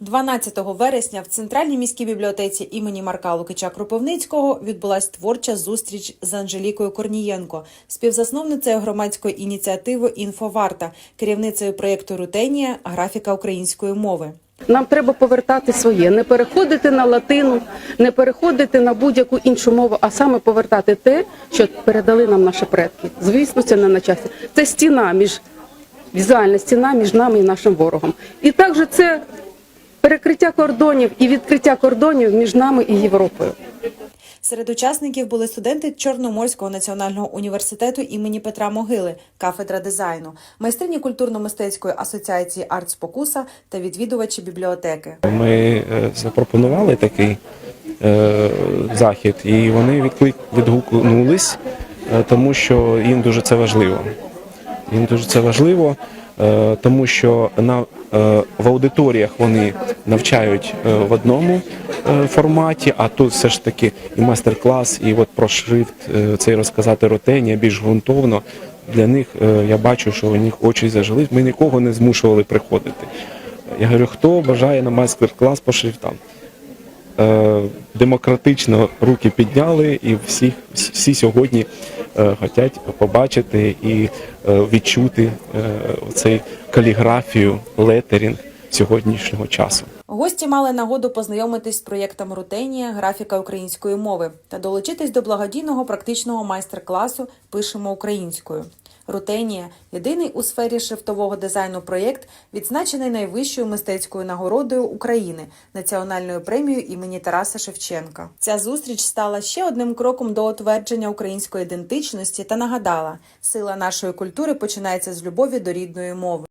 12 вересня в центральній міській бібліотеці імені Марка Лукича Кропивницького відбулась творча зустріч з Анжелікою Корнієнко, співзасновницею громадської ініціативи Інфоварта, керівницею проєкту Рутенія графіка української мови. Нам треба повертати своє, не переходити на латину, не переходити на будь-яку іншу мову, а саме повертати те, що передали нам наші предки. Звісно, це не на часі. Це стіна між візуальна стіна між нами і нашим ворогом. І також це перекриття кордонів і відкриття кордонів між нами і Європою. Серед учасників були студенти Чорноморського національного університету імені Петра Могили, кафедра дизайну, майстрині культурно-мистецької асоціації Арт Спокуса та відвідувачі бібліотеки. Ми е, запропонували такий е, захід, і вони відклик відгукнулись, е, тому що їм дуже це важливо. Їм дуже це важливо, е, тому що на е, в аудиторіях вони навчають е, в одному форматі, а тут все ж таки і майстер-клас, і от про шрифт цей розказати ротенія більш ґрунтовно. Для них я бачу, що у них очі зажили. Ми нікого не змушували приходити. Я говорю, хто бажає на майстер-клас по шрифтам? Е, демократично руки підняли, і всі, всі сьогодні е, хочуть побачити і е, відчути е, цей каліграфію, летерінг сьогоднішнього часу. Гості мали нагоду познайомитись з проєктом Рутенія графіка української мови та долучитись до благодійного практичного майстер-класу Пишемо українською. Рутенія єдиний у сфері шрифтового дизайну проєкт, відзначений найвищою мистецькою нагородою України національною премією імені Тараса Шевченка. Ця зустріч стала ще одним кроком до утвердження української ідентичності та нагадала, сила нашої культури починається з любові до рідної мови.